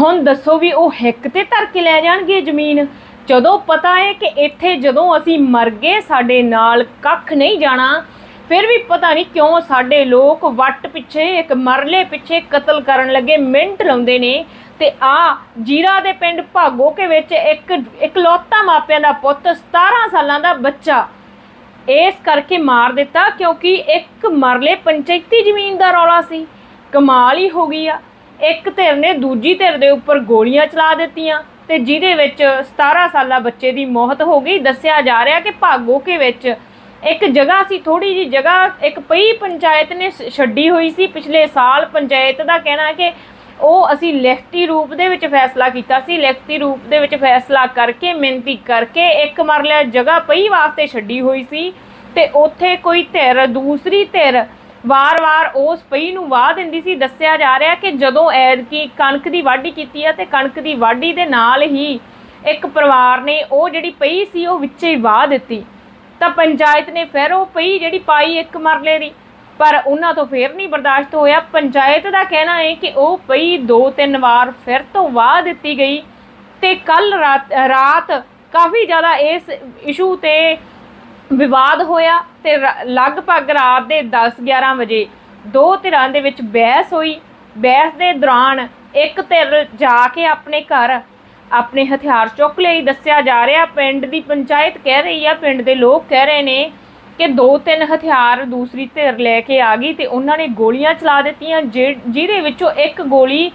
ਹੁਣ ਦੱਸੋ ਵੀ ਉਹ ਹਿੱਕ ਤੇ ਧਰ ਕੇ ਲੈ ਜਾਣਗੇ ਜ਼ਮੀਨ? ਜਦੋਂ ਪਤਾ ਹੈ ਕਿ ਇੱਥੇ ਜਦੋਂ ਅਸੀਂ ਮਰ ਗਏ, ਸਾਡੇ ਨਾਲ ਕੱਖ ਨਹੀਂ ਜਾਣਾ, ਫਿਰ ਵੀ ਪਤਾ ਨਹੀਂ ਕਿਉਂ ਸਾਡੇ ਲੋਕ ਵੱਟ ਪਿੱਛੇ, ਇੱਕ ਮਰਲੇ ਪਿੱਛੇ ਕਤਲ ਕਰਨ ਲੱਗੇ, ਮਿੰਟ ਲਾਉਂਦੇ ਨੇ। ਤੇ ਆ, ਜੀਰਾ ਦੇ ਪਿੰਡ ਭਾਗੋਕੇ ਵਿੱਚ ਇੱਕ ਇਕਲੌਤਾ ਮਾਪਿਆਂ ਦਾ ਪੁੱਤ 17 ਸਾਲਾਂ ਦਾ ਬੱਚਾ। ਇਸ ਕਰਕੇ ਮਾਰ ਦਿੱਤਾ ਕਿਉਂਕਿ ਇੱਕ ਮਰਲੇ ਪੰਚਾਇਤੀ ਜ਼ਮੀਨ ਦਾ ਰੌਲਾ ਸੀ। ਕਮਾਲ ਹੀ ਹੋ ਗਈ ਆ। ਇੱਕ ਧਿਰ ਨੇ ਦੂਜੀ ਧਿਰ ਦੇ ਉੱਪਰ ਗੋਲੀਆਂ ਚਲਾ ਦਿੱਤੀਆਂ ਤੇ ਜਿਹਦੇ ਵਿੱਚ 17 ਸਾਲਾ ਬੱਚੇ ਦੀ ਮੌਤ ਹੋ ਗਈ। ਦੱਸਿਆ ਜਾ ਰਿਹਾ ਕਿ ਭਾਗੋਕੇ ਵਿੱਚ ਇੱਕ ਜਗ੍ਹਾ ਸੀ ਥੋੜੀ ਜੀ ਜਗ੍ਹਾ, ਇੱਕ ਪਈ ਪੰਚਾਇਤ ਨੇ ਸ- ਛੱਡੀ ਹੋਈ ਸੀ। ਪਿਛਲੇ ਸਾਲ ਪੰਚਾਇਤ ਦਾ ਕਹਿਣਾ ਕਿ ਉਹ ਅਸੀਂ ਲਿਖਤੀ ਰੂਪ ਦੇ ਵਿੱਚ ਫੈਸਲਾ ਕੀਤਾ ਸੀ। ਲਿਖਤੀ ਰੂਪ ਦੇ ਵਿੱਚ ਫੈਸਲਾ ਕਰਕੇ, ਮਿਹਨਤੀ ਕਰਕੇ ਇੱਕ ਮਰਲਾ ਜਗ੍ਹਾ ਪਈ ਵਾਸਤੇ ਛੱਡੀ ਹੋਈ ਸੀ ਤੇ ਉੱਥੇ ਕੋਈ ਧਿਰ, ਦੂਸਰੀ ਧਿਰ ਵਾਰ-ਵਾਰ ਉਸ ਪਈ ਨੂੰ ਵਾਹ ਦਿੰਦੀ ਸੀ। ਦੱਸਿਆ ਜਾ ਰਿਹਾ ਕਿ ਜਦੋਂ ਐਤਕੀ ਕਣਕ ਦੀ ਵਾਢੀ ਕੀਤੀ ਆ ਤੇ ਕਣਕ ਦੀ ਵਾਢੀ ਦੇ ਨਾਲ ਹੀ ਇੱਕ ਪਰਿਵਾਰ ਨੇ ਉਹ ਜਿਹੜੀ ਪਈ ਸੀ ਉਹ ਵਿੱਚੇ ਹੀ ਵਾਹ ਦਿੱਤੀ। ਤਾਂ ਪੰਚਾਇਤ ਨੇ ਫਿਰ ਉਹ ਪਈ ਜਿਹੜੀ ਪਾਈ ਇੱਕ ਮਰਲੇ ਦੀ। ਪਰ ਉਹਨਾਂ ਤੋਂ ਫੇਰ ਨਹੀਂ ਬਰਦਾਸ਼ਤ ਹੋਇਆ। ਪੰਚਾਇਤ ਦਾ ਕਹਿਣਾ ਹੈ ਕਿ ਉਹ ਪਈ ਦੋ ਤਿੰਨ ਵਾਰ ਫਿਰ ਤੋਂ ਵਾਹ ਦਿੱਤੀ ਗਈ ਤੇ ਕੱਲ ਰਾਤ ਰਾਤ ਕਾਫੀ ਜ਼ਿਆਦਾ ਇਸ ਇਸ਼ੂ ਤੇ ਵਿਵਾਦ ਹੋਇਆ ਤੇ ਰ- ਲਗਭਗ ਰਾਤ ਦੇ 10-11 ਵਜੇ ਦੋ ਧਿਰਾਂ ਦੇ ਵਿੱਚ ਬਹਿਸ ਹੋਈ। ਬਹਿਸ ਦੇ ਦੌਰਾਨ ਇੱਕ ਧਿਰ ਜਾ ਕੇ ਆਪਣੇ ਘਰ ਆਪਣੇ ਹਥਿਆਰ ਚੁੱਕ ਲਈ ਦੱਸਿਆ ਜਾ ਰਿਹਾ, ਪਿੰਡ ਦੀ ਪੰਚਾਇਤ ਕਹਿ ਰਹੀ ਆ, ਪਿੰਡ ਦੇ ਲੋਕ ਕਹਿ ਰਹੇ ਨੇ ਕਿ ਦੋ ਤਿੰਨ ਹਥਿਆਰ ਦੂਸਰੀ ਧਿਰ ਲੈ ਕੇ ਆ ਗਈ ਤੇ ਉਹਨਾਂ ਨੇ ਗੋਲੀਆਂ ਚਲਾ ਦਿੱਤੀਆਂ ਜਿਹ- ਜਿਹਦੇ ਵਿੱਚੋਂ ਇੱਕ ਗੋਲੀ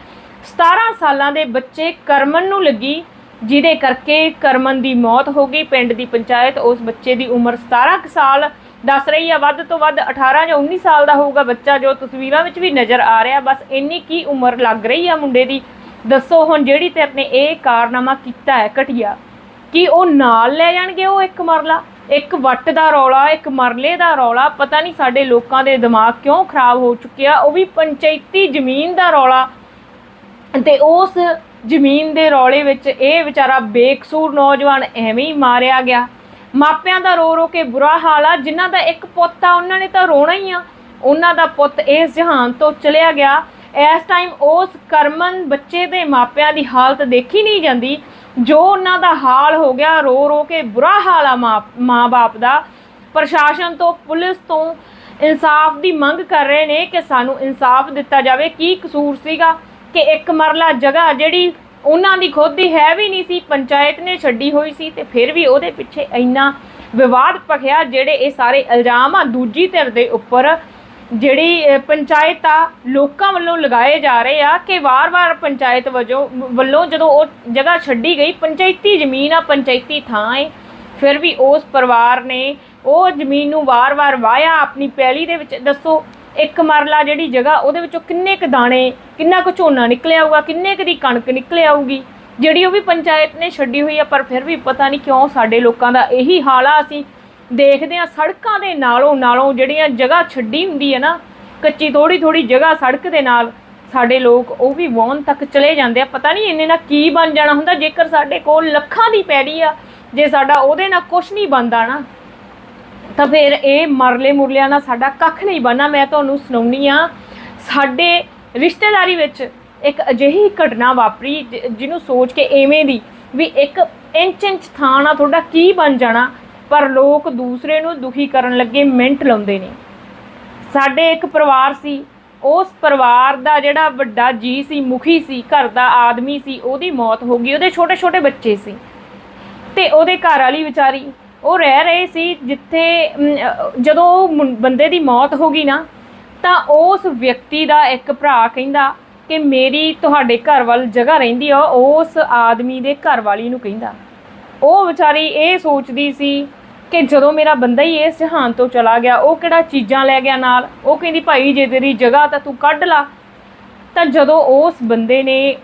17 ਸਾਲਾਂ ਦੇ ਬੱਚੇ ਕਰਮਨ ਨੂੰ ਲੱਗੀ। ਜਿਹਦੇ ਕਰਕੇ ਕਰਮਨ ਦੀ ਮੌਤ ਹੋ ਗਈ। ਪਿੰਡ ਦੀ ਪੰਚਾਇਤ ਉਸ ਬੱਚੇ ਦੀ ਉਮਰ 17 ਸਾਲ ਦੱਸ ਰਹੀ ਆ। ਵੱਧ ਤੋਂ ਵੱਧ 18 ਜਾਂ 19 ਸਾਲ ਦਾ ਹੋਊਗਾ ਬੱਚਾ ਜੋ ਤਸਵੀਰਾਂ ਵਿੱਚ ਵੀ ਨਜ਼ਰ ਆ ਰਿਹਾ। ਬਸ ਇੰਨੀ ਕੀ ਉਮਰ ਲੱਗ ਰਹੀ ਆ ਮੁੰਡੇ ਦੀ? ਦੱਸੋ ਹੁਣ ਜਿਹੜੀ ਧਿਰ ਨੇ ਇਹ ਕਾਰਨਾਮਾ ਕੀਤਾ ਹੈ ਘਟੀਆ, ਕਿ ਉਹ ਨਾਲ ਲੈ ਜਾਣਗੇ ਉਹ ਇੱਕ ਮਰਲਾ? ਇੱਕ ਵੱਟ ਦਾ ਰੌਲਾ, ਇੱਕ ਮਰਲੇ ਦਾ ਰੌਲਾ? ਪਤਾ ਨਹੀਂ ਸਾਡੇ ਲੋਕਾਂ ਦੇ ਦਿਮਾਗ ਕਿਉਂ ਖਰਾਬ ਹੋ ਚੁੱਕਿਆ। ਉਹ ਵੀ ਪੰਚਾਇਤੀ ਜ਼ਮੀਨ ਦਾ ਰੌਲਾ। ਤੇ ਉਸ ਜ਼ਮੀਨ ਦੇ ਰੌਲੇ ਵਿੱਚ ਇਹ ਵਿਚਾਰਾ ਬੇਕਸੂਰ ਨੌਜਵਾਨ ਐਵੇਂ ਹੀ ਮਾਰਿਆ ਗਿਆ। ਮਾਪਿਆਂ ਦਾ ਰੋ ਰੋ ਕੇ ਬੁਰਾ ਹਾਲ ਆ, ਜਿਨ੍ਹਾਂ ਦਾ ਇੱਕ ਪੁੱਤ ਆ, ਉਹਨਾਂ ਨੇ ਤਾਂ ਰੋਣਾ ਹੀ ਆ। ਉਹਨਾਂ ਦਾ ਪੁੱਤ ਇਸ ਜਹਾਨ ਤੋਂ ਚਲਿਆ ਗਿਆ। ਇਸ ਟਾਈਮ ਉਸ ਕਰਮਨ ਬੱਚੇ ਦੇ ਮਾਪਿਆਂ ਦੀ ਹਾਲਤ ਦੇਖੀ ਨਹੀਂ ਜਾਂਦੀ। ਜੋ ਉਹਨਾਂ ਦਾ ਹਾਲ ਹੋ ਗਿਆ ਰੋ ਰੋ ਕੇ ਬੁਰਾ ਹਾਲ ਆ ਮਾਂ ਮਾਂ-ਬਾਪ ਦਾ। ਪ੍ਰਸ਼ਾਸਨ ਤੋਂ, ਪੁਲਿਸ ਤੋਂ ਇਨਸਾਫ ਦੀ ਮੰਗ ਕਰ ਰਹੇ ਨੇ ਕਿ ਸਾਨੂੰ ਇਨਸਾਫ ਦਿੱਤਾ ਜਾਵੇ। ਕੀ ਕਸੂਰ ਸੀਗਾ? ਕਿ ਇੱਕ ਮਰਲਾ ਜਗ੍ਹਾ ਜਿਹੜੀ ਉਹਨਾਂ ਦੀ ਖੁਦ ਦੀ ਹੈ ਵੀ ਨਹੀਂ ਸੀ, ਪੰਚਾਇਤ ਨੇ ਛੱਡੀ ਹੋਈ ਸੀ ਤੇ ਫਿਰ ਵੀ ਉਹਦੇ ਪਿੱਛੇ ਇੰਨਾ ਵਿਵਾਦ ਭਖਿਆ ਜਿਹੜੇ ਇਹ ਸਾਰੇ ਇਲਜ਼ਾਮ ਆ ਦੂਜੀ ਧਿਰ ਦੇ ਉੱਪਰ, ਜਿਹੜੀ ਪੰਚਾਇਤ ਆ, ਲੋਕਾਂ ਵੱਲੋਂ ਲਗਾਏ ਜਾ ਰਹੇ ਆ ਕਿ ਵਾਰ-ਵਾਰ ਪੰਚਾਇਤ ਵਜੋਂ, ਵੱਲੋਂ ਜਦੋਂ ਉਹ ਜਗ੍ਹਾ ਛੱਡੀ ਗਈ, ਪੰਚਾਇਤੀ ਜ਼ਮੀਨ ਆ, ਪੰਚਾਇਤੀ ਥਾਂ ਏ, ਫਿਰ ਵੀ ਉਸ ਪਰਿਵਾਰ ਨੇ ਉਹ ਜ਼ਮੀਨ ਨੂੰ ਵਾਰ-ਵਾਰ ਵਾਇਆ, ਆਪਣੀ ਪੈਲੀ ਦੇ ਵਿੱਚ, ਦੱਸੋ ਇੱਕ ਮਰਲਾ ਜਿਹੜੀ ਜਗ੍ਹਾ, ਉਹਦੇ ਵਿੱਚੋਂ ਕਿੰਨੇ ਕ ਦਾਣੇ, ਕਿੰਨਾ ਕੁ ਝੋਨਾ ਨਿਕਲਿਆ ਆਊਗਾ ਕਿੰਨੇ ਕੁ ਦੀ ਕਣਕ ਨਿਕਲ ਆਊਗੀ, ਜਿਹੜੀ ਉਹ ਵੀ ਪੰਚਾਇਤ ਨੇ ਛੱਡੀ ਹੋਈ ਆ, ਪਰ ਫਿਰ ਵੀ ਪਤਾ ਨਹੀਂ ਕਿਉਂ ਸਾਡੇ ਲੋਕਾਂ ਦਾ ਇਹੀ ਹਾਲ ਆ, ਅਸੀਂ ਦੇਖਦੇ ਆ ਸੜਕਾਂ ਦੇ ਨਾਲੋਂ ਨਾਲੋਂ ਜਿਹੜੀਆਂ ਜਗ੍ਹਾ ਛੱਡੀ ਹੁੰਦੀ ਹੈ ਨਾ, ਕੱਚੀ ਥੋੜੀ ਥੋੜੀ ਜਗ੍ਹਾ ਸੜਕ ਦੇ ਨਾਲ, ਸਾਡੇ ਲੋਕ ਉਹ ਵੀ ਵਾਹਨ ਤੱਕ ਚਲੇ ਜਾਂਦੇ ਆ, ਪਤਾ ਨਹੀਂ ਇੰਨੇ ਨਾਲ ਕੀ ਬਣ ਜਾਣਾ ਹੁੰਦਾ, ਜੇਕਰ ਸਾਡੇ ਕੋਲ ਲੱਖਾਂ ਦੀ ਪੈੜੀ ਆ, ਜੇ ਸਾਡਾ ਉਹਦੇ ਨਾਲ ਕੁਝ ਨਹੀਂ ਬਣਦਾ ਨਾ ਤਾਂ ਫਿਰ ਇਹ ਮਰਲੇ ਮੁਰਲਿਆਂ ਨਾਲ ਸਾਡਾ ਕੱਖ ਨਹੀਂ ਬਣਨਾ, ਮੈਂ ਤੁਹਾਨੂੰ ਸੁਣਾਉਣੀ ਆ ਸਾਡੇ ਰਿਸ਼ਤੇਦਾਰੀ ਵਿੱਚ ਇੱਕ ਅਜਿਹੀ ਘਟਨਾ ਵਾਪਰੀ, ਜਿ- ਜਿਹਨੂੰ ਸੋਚ ਕੇ ਐਵੇਂ ਦੀ ਵੀ ਇੱਕ ਇੰਚ ਇੰਚ ਥਾਂ ਨਾਲ ਤੁਹਾਡਾ ਕੀ ਬਣ ਜਾਣਾ, ਪਰ ਲੋਕ ਦੂਸਰੇ ਨੂੰ ਦੁਖੀ ਕਰਨ ਲੱਗੇ, ਮਿੰਟ ਲਾਉਂਦੇ ਨੇ। ਸਾਡੇ ਇੱਕ ਪਰਿਵਾਰ ਸੀ, ਉਸ ਪਰਿਵਾਰ ਦਾ ਜਿਹੜਾ ਵੱਡਾ ਜੀ ਸੀ, ਮੁਖੀ ਸੀ, ਘਰ ਦਾ ਆਦਮੀ ਸੀ, ਉਹਦੀ ਮੌਤ ਹੋ ਗਈ, ਉਹਦੇ ਛੋਟੇ ਛੋਟੇ ਬੱਚੇ ਸੀ। ਤੇ ਉਹਦੇ ਘਰ ਵਾਲੀ ਵਿਚਾਰੀ ਉਹ ਰਹਿ ਰਹੇ ਸੀ ਜਿੱਥੇ ਜਦੋਂ ਉਹ ਬੰਦੇ ਦੀ ਮੌਤ ਹੋ ਗਈ ਨਾ, ਤਾਂ ਉਸ ਵਿਅਕਤੀ ਦਾ ਇੱਕ ਭਰਾ ਕਹਿੰਦਾ ਕਿ ਮੇਰੀ ਤੁਹਾਡੇ ਘਰ ਵੱਲ ਜਗ੍ਹਾ ਰਹਿੰਦੀ ਆ, ਉਸ ਆਦਮੀ ਦੇ ਘਰ ਵਾਲੀ ਨੂੰ ਕਹਿੰਦਾ। ਉਹ ਵਿਚਾਰੀ ਇਹ ਸੋਚਦੀ ਸੀ ਕਿ ਜਦੋਂ ਮੇਰਾ ਬੰਦਾ ਹੀ ਇਸ ਜਹਾਨ ਤੋਂ ਚਲਾ ਗਿਆ, ਉਹ ਕਿਹੜਾ ਚੀਜ਼ਾਂ ਲੈ ਗਿਆ ਨਾਲ? ਉਹ ਕਹਿੰਦੀ, ਭਾਈ, ਜੇ ਤੇਰੀ ਜਗ੍ਹਾ ਤਾਂ ਤੂੰ ਕੱਢ ਲਾ। ਤਾਂ ਜਦੋਂ ਉਸ ਬੰਦੇ ਨੇ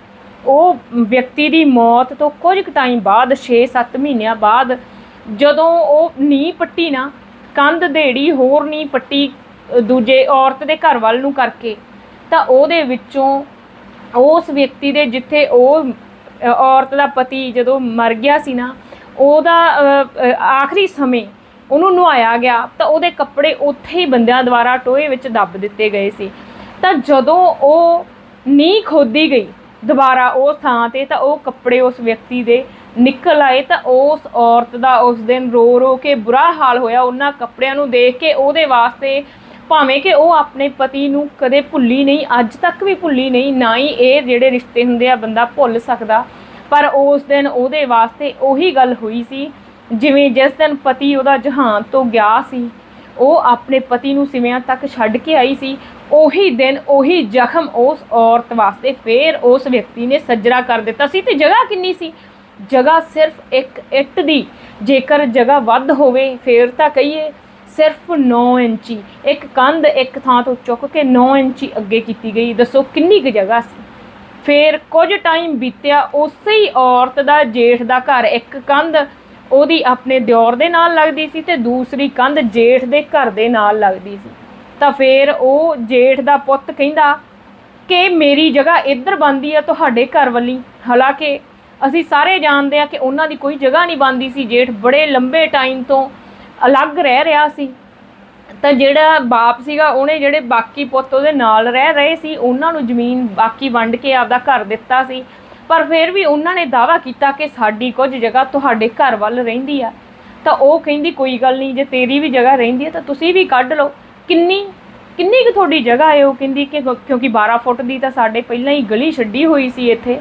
ਉਹ ਵਿਅਕਤੀ ਦੀ ਮੌਤ ਤੋਂ ਕੁਝ ਕੁ ਟਾਈਮ ਬਾਅਦ 6-7 ਮਹੀਨਿਆਂ ਬਾਅਦ ਜਦੋਂ ਉਹ ਨੀ ਪੱਟੀ ਨਾ, ਕੰਧ ਦੇੜੀ, ਹੋਰ ਨੀ ਪੱਟੀ ਦੂਜੇ ਔਰਤ ਦੇ ਘਰ ਵੱਲ ਨੂੰ ਕਰਕੇ, ਤਾਂ ਉਹਦੇ ਵਿੱਚੋਂ ਉਸ ਵਿਅਕਤੀ ਦੇ ਜਿੱਥੇ ਉਹ ਔਰਤ ਦਾ ਪਤੀ ਜਦੋਂ ਮਰ ਗਿਆ ਸੀ ਨਾ, ਉਹਦਾ ਆਖਰੀ ਸਮੇਂ ਉਹਨੂੰ ਨੁਹਾਇਆ ਗਿਆ, ਤਾਂ ਉਹਦੇ ਕੱਪੜੇ ਉੱਥੇ ਹੀ ਬੰਦਿਆਂ ਦੁਆਰਾ ਟੋਏ ਵਿੱਚ ਦੱਬ ਦਿੱਤੇ ਗਏ ਸੀ। ਤਾਂ ਜਦੋਂ ਉਹ ਨੀ ਖੋਦੀ ਗਈ ਦੁਬਾਰਾ ਉਸ ਥਾਂ ਤੇ, ਤਾਂ ਉਹ ਕੱਪੜੇ ਉਸ ਵਿਅਕਤੀ ਦੇ ਨਿਕਲ ਆਏ ਤਾਂ ਉਸ ਔਰਤ ਦਾ ਉਸ ਦਿਨ ਰੋ ਰੋ ਕੇ ਬੁਰਾ ਹਾਲ ਹੋਇਆ। ਉਹਨਾਂ ਕੱਪੜਿਆਂ ਨੂੰ ਦੇਖ ਕੇ ਉਹਦੇ ਵਾਸਤੇ ਭਾਵੇਂ ਕਿ ਉਹ ਆਪਣੇ ਪਤੀ ਨੂੰ ਕਦੇ ਭੁੱਲੀ ਨਹੀਂ, ਅੱਜ ਤੱਕ ਵੀ ਭੁੱਲੀ ਨਹੀਂ, ਨਾ ਹੀ ਇਹ ਜਿਹੜੇ ਰਿਸ਼ਤੇ ਹੁੰਦੇ ਆ ਬੰਦਾ ਭੁੱਲ ਸਕਦਾ। ਪਰ ਉਸ ਦਿਨ ਉਹਦੇ ਵਾਸਤੇ ਉਹੀ ਗੱਲ ਹੋਈ ਸੀ, ਜਿਵੇਂ ਜਿਸ ਦਿਨ ਪਤੀ ਉਹਦਾ ਜਹਾਨ ਤੋਂ ਗਿਆ ਸੀ, ਉਹ ਆਪਣੇ ਪਤੀ ਨੂੰ ਸਿਵਿਆਂ ਤੱਕ ਛੱਡ ਕੇ ਆਈ ਸੀ। ਉਹੀ ਦਿਨ ਉਹੀ ਜ਼ਖਮ ਉਸ ਔਰਤ ਵਾਸਤੇ ਫੇਰ ਉਸ ਵਿਅਕਤੀ ਨੇ ਸੱਜਰਾ ਕਰ ਦਿੱਤਾ ਸੀ ਤੇ ਜਗ੍ਹਾ ਕਿੰਨੀ ਸੀ? ਜਗ੍ਹਾ ਸਿਰਫ ਇੱਕ ਇੱਟ ਦੀ। ਜੇਕਰ ਜਗ੍ਹਾ ਵੱਧ ਹੋਵੇ, ਫੇਰ ਤਾਂ ਕਹੀਏ ਸਿਰਫ 9 ਇੰਚੀ। ਇੱਕ ਕੰਧ ਇੱਕ ਥਾਂ ਤੋਂ ਚੁੱਕ ਕੇ 9 ਇੰਚੀ ਅੱਗੇ ਕੀਤੀ ਗਈ। ਦੱਸੋ ਕਿੰਨੀ ਕੁ ਜਗ੍ਹਾ ਸੀ? ਫਿਰ ਕੁਝ ਟਾਈਮ ਬੀਤਿਆ, ਉਸੇ ਹੀ ਔਰਤ ਦਾ ਜੇਠ ਦਾ ਘਰ। ਇੱਕ ਕੰਧ ਉਹਦੀ ਆਪਣੇ ਦਿਓਰ ਦੇ ਨਾਲ ਲੱਗਦੀ ਸੀ ਤੇ ਦੂਸਰੀ ਕੰਧ ਜੇਠ ਦੇ ਘਰ ਦੇ ਨਾਲ ਲੱਗਦੀ ਸੀ। ਤਾਂ ਫਿਰ ਉਹ ਜੇਠ ਦਾ ਪੁੱਤ ਕਹਿੰਦਾ ਕਿ ਮੇਰੀ ਜਗ੍ਹਾ ਇੱਧਰ ਬਣਦੀ ਆ ਤੁਹਾਡੇ ਘਰ ਵੱਲੀ। ਹਾਲਾਂਕਿ ਅਸੀਂ ਸਾਰੇ ਜਾਣਦੇ ਆ ਕਿ ਉਹਨਾਂ ਦੀ ਕੋਈ ਜਗ੍ਹਾ ਨਹੀਂ ਬਣਦੀ ਸੀ, ਜੇਠ ਬੜੇ ਲੰਬੇ ਟਾਈਮ ਤੋਂ ਅਲੱਗ ਰਹਿ ਰਿਹਾ ਸੀ। ਤਾਂ ਜਿਹੜਾ ਬਾਪ ਸੀਗਾ, ਉਹਨੇ ਜਿਹੜੇ ਬਾਕੀ ਪੁੱਤ ਉਹਦੇ ਨਾਲ ਰਹਿ ਰਹੇ ਸੀ, ਉਹਨਾਂ ਨੂੰ ਜ਼ਮੀਨ ਬਾਕੀ ਵੰਡ ਕੇ ਆਪਦਾ ਘਰ ਦਿੱਤਾ ਸੀ। ਪਰ ਫਿਰ ਵੀ ਉਹਨਾਂ ਨੇ ਦਾਵਾ ਕੀਤਾ ਕਿ ਸਾਡੀ ਕੁਝ ਜਗ੍ਹਾ ਤੁਹਾਡੇ ਘਰ ਵੱਲ ਰਹਿੰਦੀ ਆ। ਤਾਂ ਉਹ ਕਹਿੰਦੀ, ਕੋਈ ਗੱਲ ਨਹੀਂ, ਜੇ ਤੇਰੀ ਵੀ ਜਗ੍ਹਾ ਰਹਿੰਦੀ ਹੈ ਤਾਂ ਤੁਸੀਂ ਵੀ ਕੱਢ ਲਓ। ਕਿੰਨੀ ਕਿੰਨੀ ਕੁ ਤੁਹਾਡੀ ਜਗ੍ਹਾ ਹੈ ਉਹ? ਕਹਿੰਦੀ ਕਿ ਕਿਉਂਕਿ 12 ਫੁੱਟ ਦੀ ਤਾਂ ਸਾਡੇ ਪਹਿਲਾਂ ਹੀ ਗਲੀ ਛੱਡੀ ਹੋਈ ਸੀ ਇੱਥੇ।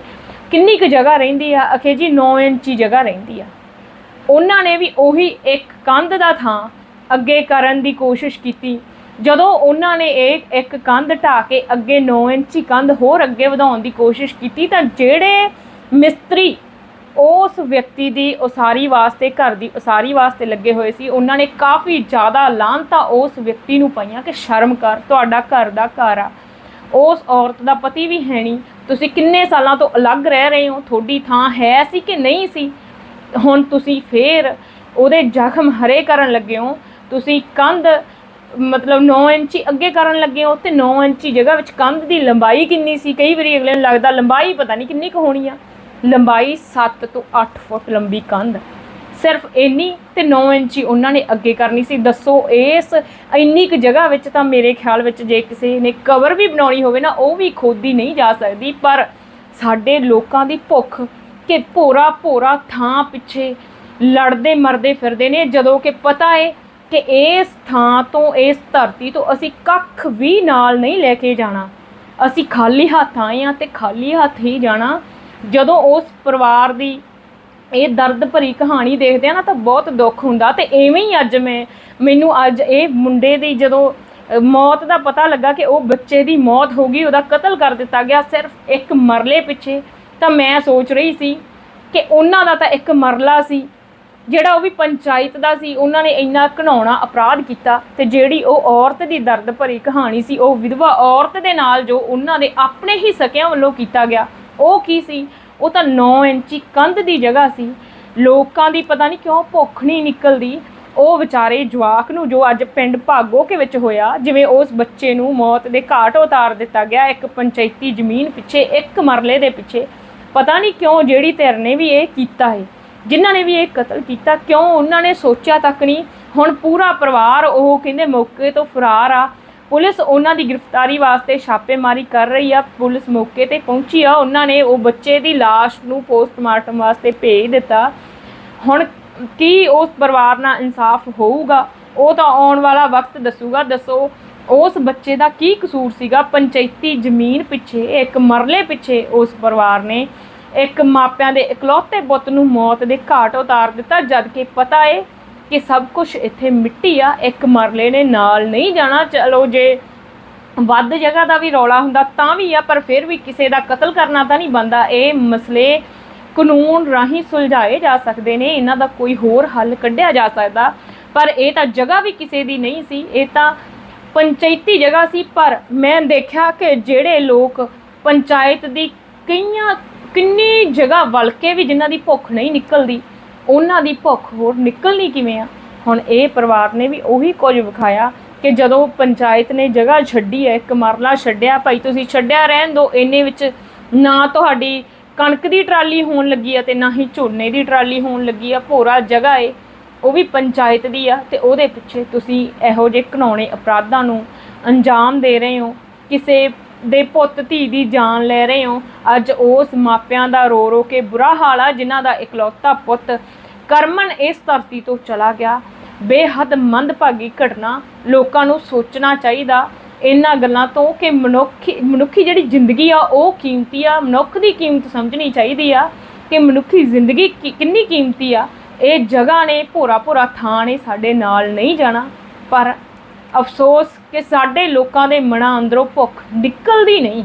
ਕਿੰਨੀ ਕੁ ਜਗ੍ਹਾ ਰਹਿੰਦੀ ਆ? ਅਖੇ ਜੀ 9 ਇੰਚੀ ਜਗ੍ਹਾ ਰਹਿੰਦੀ ਆ। ਉਹਨਾਂ ਨੇ ਵੀ ਉਹੀ ਇੱਕ ਕੰਧ ਦਾ ਥਾਂ ਅੱਗੇ ਕਰਨ ਦੀ ਕੋਸ਼ਿਸ਼ ਕੀਤੀ। ਜਦੋਂ ਉਹਨਾਂ ਨੇ ਇਹ ਇੱਕ ਕੰਧ ਢਾ ਕੇ ਅੱਗੇ 9 ਇੰਚੀ ਕੰਧ ਹੋਰ ਅੱਗੇ ਵਧਾਉਣ ਦੀ ਕੋਸ਼ਿਸ਼ ਕੀਤੀ, ਤਾਂ ਜਿਹੜੇ ਮਿਸਤਰੀ ਉਸ ਵਿਅਕਤੀ ਦੀ ਉਸਾਰੀ ਵਾਸਤੇ, ਘਰ ਦੀ ਉਸਾਰੀ ਵਾਸਤੇ ਲੱਗੇ ਹੋਏ ਸੀ, ਉਹਨਾਂ ਨੇ ਕਾਫੀ ਜ਼ਿਆਦਾ ਲਾਂਤਾ ਉਸ ਵਿਅਕਤੀ ਨੂੰ ਪਾਈਆਂ ਕਿ ਸ਼ਰਮ ਕਰ, ਤੁਹਾਡਾ ਘਰ ਦਾ ਘਰ ਆ। ਉਸ ਔਰਤ ਦਾ ਪਤੀ ਵੀ ਹੈ ਨਹੀਂ। ਤੁਸੀਂ ਕਿੰਨੇ ਸਾਲਾਂ ਤੋਂ ਅਲੱਗ ਰਹਿ ਰਹੇ ਹੋ? ਤੁਹਾਡੀ ਥਾਂ ਹੈ ਸੀ ਕਿ ਨਹੀਂ ਸੀ? ਹੁਣ ਤੁਸੀਂ ਫੇਰ ਉਹਦੇ ਜ਼ਖਮ ਹਰੇ ਕਰਨ ਲੱਗੇ ਹੋ। ਤੁਸੀਂ ਕੰਧ ਮਤਲਬ 9 ਇੰਚੀ ਅੱਗੇ ਕਰਨ ਲੱਗੇ ਹੋ ਤੇ 9 ਇੰਚੀ ਜਗ੍ਹਾ ਵਿੱਚ ਕੰਧ ਦੀ ਲੰਬਾਈ ਕਿੰਨੀ ਸੀ? ਕਈ ਵਾਰੀ ਅਗਲੇ ਨੂੰ ਲੱਗਦਾ ਲੰਬਾਈ ਪਤਾ ਨਹੀਂ ਕਿੰਨੀ ਕੁ ਹੋਣੀ ਆ। ਲੰਬਾਈ 7 ਤੋਂ 8 ਫੁੱਟ ਲੰਬੀ ਕੰਧ। ਸਿਰਫ ਇੰਨੀ ਤੇ 9 ਇੰਚੀ ਉਹਨਾਂ ਨੇ ਅੱਗੇ ਕਰਨੀ ਸੀ। ਦੱਸੋ ਇਸ ਇੰਨੀ ਕੁ ਜਗ੍ਹਾ ਵਿੱਚ ਤਾਂ ਮੇਰੇ ਖਿਆਲ ਵਿੱਚ ਜੇ ਕਿਸੇ ਨੇ ਕਵਰ ਵੀ ਬਣਾਉਣੀ ਹੋਵੇ ਨਾ, ਉਹ ਵੀ ਖੋਦੀ ਨਹੀਂ ਜਾ ਸਕਦੀ। ਪਰ ਸਾਡੇ ਲੋਕਾਂ ਦੀ ਭੁੱਖ ਕਿ ਭੋਰਾ ਭੋਰਾ ਥਾਂ ਪਿੱਛੇ ਲੜਦੇ ਮਰਦੇ ਫਿਰਦੇ ਨੇ। ਜਦੋਂ ਕਿ ਪਤਾ ਏ ਕਿ ਇਸ ਥਾਂ ਤੋਂ, ਇਸ ਧਰਤੀ ਤੋਂ ਅਸੀਂ ਕੱਖ ਵੀ ਨਾਲ ਨਹੀਂ ਲੈ ਕੇ ਜਾਣਾ। ਅਸੀਂ ਖਾਲੀ ਹੱਥ ਆਏ ਆ ਤੇ ਖਾਲੀ ਹੱਥ ਹੀ ਜਾਣਾ। ਜਦੋਂ ਉਸ ਪਰਿਵਾਰ ਦੀ ਇਹ ਦਰਦ ਭਰੀ ਕਹਾਣੀ ਦੇਖਦੇ ਆ ਨਾ ਤਾਂ ਬਹੁਤ ਦੁੱਖ ਹੁੰਦਾ ਤੇ ਐਵੇਂ ਹੀ ਅੱਜ ਮੈਂ, ਮੈਨੂੰ ਅੱਜ ਇਹ ਮੁੰਡੇ ਦੀ ਜਦੋਂ ਮੌਤ ਦਾ ਪਤਾ ਲੱਗਾ ਕਿ ਉਹ ਬੱਚੇ ਦੀ ਮੌਤ ਹੋ ਗਈ, ਉਹਦਾ ਕਤਲ ਕਰ ਦਿੱਤਾ ਗਿਆ ਸਿਰਫ ਇੱਕ ਮਰਲੇ ਪਿੱਛੇ, ਤਾਂ ਮੈਂ ਸੋਚ ਰਹੀ ਸੀ ਕਿ ਉਹਨਾਂ ਦਾ ਤਾਂ ਇੱਕ ਮਰਲਾ ਸੀ, ਜਿਹੜਾ ਉਹ ਵੀ ਪੰਚਾਇਤ ਦਾ ਸੀ, ਉਹਨਾਂ ਨੇ ਇੰਨਾ ਘਣਾਉਣਾ ਅਪਰਾਧ ਕੀਤਾ ਤੇ ਜਿਹੜੀ ਉਹ ਔਰਤ ਦੀ ਦਰਦ ਭਰੀ ਕਹਾਣੀ ਸੀ, ਉਹ ਵਿਧਵਾ ਔਰਤ ਦੇ ਨਾਲ ਜੋ ਉਹਨਾਂ ਦੇ ਆਪਣੇ ਹੀ ਸਕਿਆਂ ਵੱਲੋਂ ਕੀਤਾ ਗਿਆ, ਉਹ ਕੀ ਸੀ? ਉਹ ਤਾਂ 9 ਇੰਚੀ ਕੰਧ ਦੀ ਜਗ੍ਹਾ ਸੀ। ਲੋਕਾਂ ਦੀ ਪਤਾ ਨਹੀਂ ਕਿਉਂ ਭੁੱਖ ਨਹੀਂ ਨਿਕਲਦੀ। ਉਹ ਵਿਚਾਰੇ ਜਵਾਕ ਨੂੰ ਜੋ ਅੱਜ ਪਿੰਡ ਭਾਗੋ ਕੇ ਵਿੱਚ ਹੋਇਆ, ਜਿਵੇਂ ਉਸ ਬੱਚੇ ਨੂੰ ਮੌਤ ਦੇ ਘਾਟ ਉਤਾਰ ਦਿੱਤਾ ਗਿਆ, ਇੱਕ ਪੰਚਾਇਤੀ ਜ਼ਮੀਨ ਪਿੱਛੇ, ਇੱਕ ਮਰਲੇ ਦੇ ਪਿੱਛੇ, ਪਤਾ ਨਹੀਂ ਕਿਉਂ ਜਿਹੜੀ ਧਿਰ ਨੇ ਵੀ ਇਹ ਕੀਤਾ ਹੈ। ਜਿਨ੍ਹਾਂ ਨੇ ਵੀ ਇਹ ਕਤਲ ਕੀਤਾ, ਕਿਉਂ ਉਹਨਾਂ ਨੇ ਸੋਚਿਆ ਤੱਕ ਨਹੀਂ। ਹੁਣ ਪੂਰਾ ਪਰਿਵਾਰ ਉਹ ਕਹਿੰਦੇ ਮੌਕੇ ਤੋਂ ਫਰਾਰ ਆ। ਪੁਲਿਸ ਉਹਨਾਂ ਦੀ ਗ੍ਰਿਫਤਾਰੀ ਵਾਸਤੇ ਛਾਪੇਮਾਰੀ ਕਰ ਰਹੀ ਆ। ਪੁਲਿਸ ਮੌਕੇ ਤੇ ਪਹੁੰਚੀ ਆ। ਉਹਨਾਂ ਨੇ ਉਹ ਬੱਚੇ ਦੀ ਲਾਸ਼ ਨੂੰ ਪੋਸਟਮਾਰਟਮ ਵਾਸਤੇ ਭੇਜ ਦਿੱਤਾ। ਹੁਣ ਕੀ ਉਸ ਪਰਿਵਾਰ ਨਾਲ ਇਨਸਾਫ ਹੋਊਗਾ? ਉਹ ਤਾਂ ਆਉਣ ਵਾਲਾ ਵਕਤ ਦੱਸੂਗਾ। ਦੱਸੋ, ਉਸ ਬੱਚੇ ਦਾ ਕੀ ਕਸੂਰ ਸੀਗਾ? ਪੰਚਾਇਤੀ ਜ਼ਮੀਨ ਪਿੱਛੇ, ਇੱਕ ਮਰਲੇ ਪਿੱਛੇ ਉਸ ਪਰਿਵਾਰ ਨੇ ਇੱਕ ਮਾਪਿਆਂ ਦੇ ਇਕਲੌਤੇ ਪੁੱਤ ਨੂੰ ਮੌਤ ਦੇ ਘਾਟ ਉਤਾਰ ਦਿੱਤਾ। ਜਦ ਕਿ ਪਤਾ ਏ ਕਿ ਸਭ ਕੁਝ ਇੱਥੇ ਮਿੱਟੀ ਆ, ਇੱਕ ਮਰਲੇ ਨੇ ਨਾਲ ਨਹੀਂ ਜਾਣਾ। ਚਲੋ ਜੇ ਵੱਧ ਜਗ੍ਹਾ ਦਾ ਵੀ ਰੌਲਾ ਹੁੰਦਾ ਤਾਂ ਵੀ ਆ, ਪਰ ਫਿਰ ਵੀ ਕਿਸੇ ਦਾ ਕਤਲ ਕਰਨਾ ਤਾਂ ਨਹੀਂ ਬੰਦਾ ਇਹ ਮਸਲੇ ਕਾਨੂੰਨ ਰਾਹੀਂ ਸੁਲਝਾਏ ਜਾ ਸਕਦੇ ਨੇ, ਇਹਨਾਂ ਦਾ ਕੋਈ ਹੋਰ ਹੱਲ ਕੱਢਿਆ ਜਾ ਸਕਦਾ। ਪਰ ਇਹ ਤਾਂ ਜਗ੍ਹਾ ਵੀ ਕਿਸੇ ਦੀ ਨਹੀਂ ਸੀ, ਇਹ ਤਾਂ ਪੰਚਾਇਤੀ ਜਗ੍ਹਾ ਸੀ। ਪਰ ਮੈਂ ਦੇਖਿਆ ਕਿ ਜਿਹੜੇ ਲੋਕ ਪੰਚਾਇਤ ਦੀ ਕਈਆਂ, ਕਿੰਨੀ ਜਗ੍ਹਾ ਵਲ ਕੇ ਵੀ ਜਿਨ੍ਹਾਂ ਦੀ ਭੁੱਖ ਨਹੀਂ ਨਿਕਲਦੀ ਉਹਨਾਂ ਦੀ ਭੁੱਖ ਹੋਰ ਨਿਕਲਣੀ ਕਿਵੇਂ ਆ? ਹੁਣ ਇਹ ਪਰਿਵਾਰ ਨੇ ਵੀ ਉਹੀ ਕੁਝ ਵਿਖਾਇਆ ਕਿ ਜਦੋਂ ਪੰਚਾਇਤ ਨੇ ਜਗ੍ਹਾ ਛੱਡੀ ਹੈ, ਇੱਕ ਮਰਲਾ ਛੱਡਿਆ, ਭਾਈ ਤੁਸੀਂ ਛੱਡਿਆ ਰਹਿਣ ਦਿਓ, ਇੰਨੇ ਵਿੱਚ ਨਾ ਤੁਹਾਡੀ ਕਣਕ ਦੀ ਟਰਾਲੀ ਹੋਣ ਲੱਗੀ ਆ ਤੇ ਨਾ ਹੀ ਝੋਨੇ ਦੀ ਟਰਾਲੀ ਹੋਣ ਲੱਗੀ ਆ, ਭੋਰਾ ਜਗ੍ਹਾ ਏ, ਉਹ ਵੀ ਪੰਚਾਇਤ ਦੀ ਆ ਤੇ ਉਹਦੇ ਪਿੱਛੇ ਤੁਸੀਂ ਇਹੋ ਜਿਹੇ ਘਣਾਉਣੇ ਅਪਰਾਧਾਂ ਨੂੰ ਅੰਜਾਮ ਦੇ ਰਹੇ ਹੋ, ਕਿਸੇ ਦੇ ਪੁੱਤ ਧੀ ਦੀ ਜਾਨ ਲੈ ਰਹੇ ਹੋ, ਅੱਜ ਉਸ ਮਾਪਿਆਂ ਦਾ ਰੋ ਰੋ ਕੇ ਬੁਰਾ ਹਾਲ ਆ, ਜਿਨ੍ਹਾਂ ਦਾ ਇਕਲੌਤਾ ਪੁੱਤ ਕਰਮਨ ਇਸ ਧਰਤੀ ਤੋਂ ਚਲਾ ਗਿਆ। ਬੇਹੱਦ ਮੰਦਭਾਗੀ ਘਟਨਾ, ਲੋਕਾਂ ਨੂੰ ਸੋਚਣਾ ਚਾਹੀਦਾ। ਇਹਨਾਂ ਗੱਲਾਂ ਤੋਂ ਕਿ ਮਨੁੱਖੀ ਮਨੁੱਖੀ ਜਿਹੜੀ ਜ਼ਿੰਦਗੀ ਆ, ਉਹ ਕੀਮਤੀ ਆ। ਮਨੁੱਖ ਦੀ ਕੀਮਤ ਸਮਝਣੀ ਚਾਹੀਦੀ ਆ ਕਿ ਮਨੁੱਖੀ ਜ਼ਿੰਦਗੀ ਕਿ- ਕਿੰਨੀ ਕੀਮਤੀ ਆ। ਇਹ ਜਗ੍ਹਾ ਨੇ, ਭੋਰਾ ਭੋਰਾ ਥਾਂ ਨੇ, ਸਾਡੇ ਨਾਲ ਨਹੀਂ ਜਾਣਾ। ਪਰ ਅਫਸੋਸ ਕਿ ਸਾਡੇ ਲੋਕਾਂ ਦੇ ਮਨਾਂ ਅੰਦਰੋਂ ਭੁੱਖ ਨਿਕਲਦੀ ਨਹੀਂ।